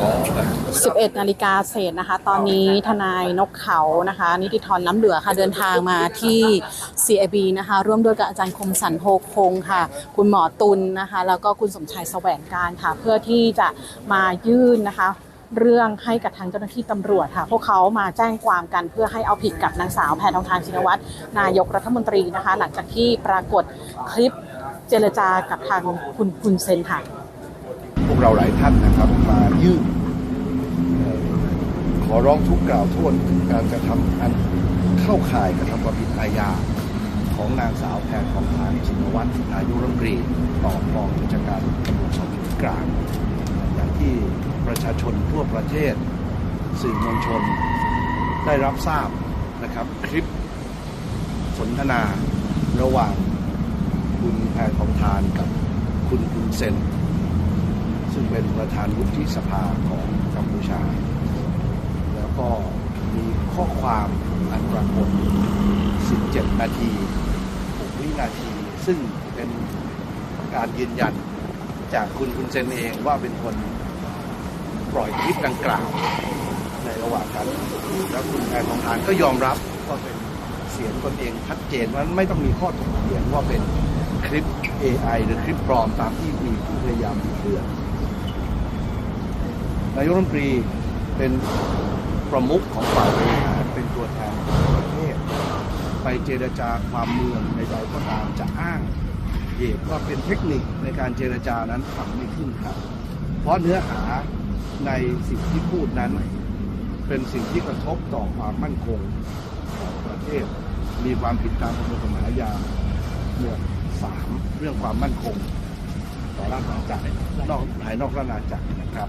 11นาฬิกาเศษนะคะ ตอนนี้ทนายนกเขานะคะ นิติธรน้ำเหลือค่ะเดินทางมาที่ CIB นะคะ ร่วมด้วยกับอาจารย์คมสันโพคงค่ะ คุณหมอตุลนะคะ แล้วก็คุณสมชายแสวงการค่ะ เพื่อที่จะมายื่นนะคะ เรื่องให้กับทางเจ้าหน้าที่ตำรวจค่ะ พวกเขามาแจ้งความกันเพื่อให้เอาผิดกับนางสาวแพทองทานชินวัตรนายกรัฐมนตรีนะคะ หลังจากที่ปรากฏคลิปเจรจากับทางคุณคุณเซนค่ะ วกเราหลายท่านนะครับ มายื่นขอร้องทุกกล่าวโทษการกระทำอันเข้าข่ายกระทำความผิดอาญาของนางสาวแพทองทานชินวัตรนายกรัฐมนตรีต่อกองบัญชการตำรวจสอบสวนกลาง อย่างที่ประชาชนทั่วประเทศ สื่อมวลชนได้รับทราบนะครับ คลิปสนทนาระหว่างคุณแพทองทานกับคุณคุณเซน ซึ่งเป็นประธานวุฒิสภาของกัมพูชา แล้วก็มีข้อความอันปรากฏ 17 นาที6วินาที ซึ่งเป็นการยืนยันจากคุณคุณเซนเองว่าเป็นคนปล่อยคลิปดังกล่าวในระหว่างการแล้วคุณแพทองทานก็ยอมรับว่าเป็นเสียงตนเองชัดเจนว่าไม่ต้องมีข้อถกเถียงว่าเป็นคลิป AI หรือคลิปปลอมตามที่มีผู้พยายามบิดเบือ นายกรัฐมนตรีเป็นประมุขของฝ่ายบริหารเป็นตัวแทนประเทศ ไปเจรจาความเมืองใดๆก็ตามจะอ้างเหตุว่าเป็นเทคนิคในการเจรจานั้นทำไม่ขึ้นครับ เพราะเนื้อหาในสิ่งที่พูดนั้น เป็นสิ่งที่กระทบต่อความมั่นคงของประเทศ มีความผิดตามประมวลกฎหมายอาญาหมวดสามเรื่องความมั่นคง ต่อราชอาณาจักรนอกภายนอกราชอาณาจักรนะครับ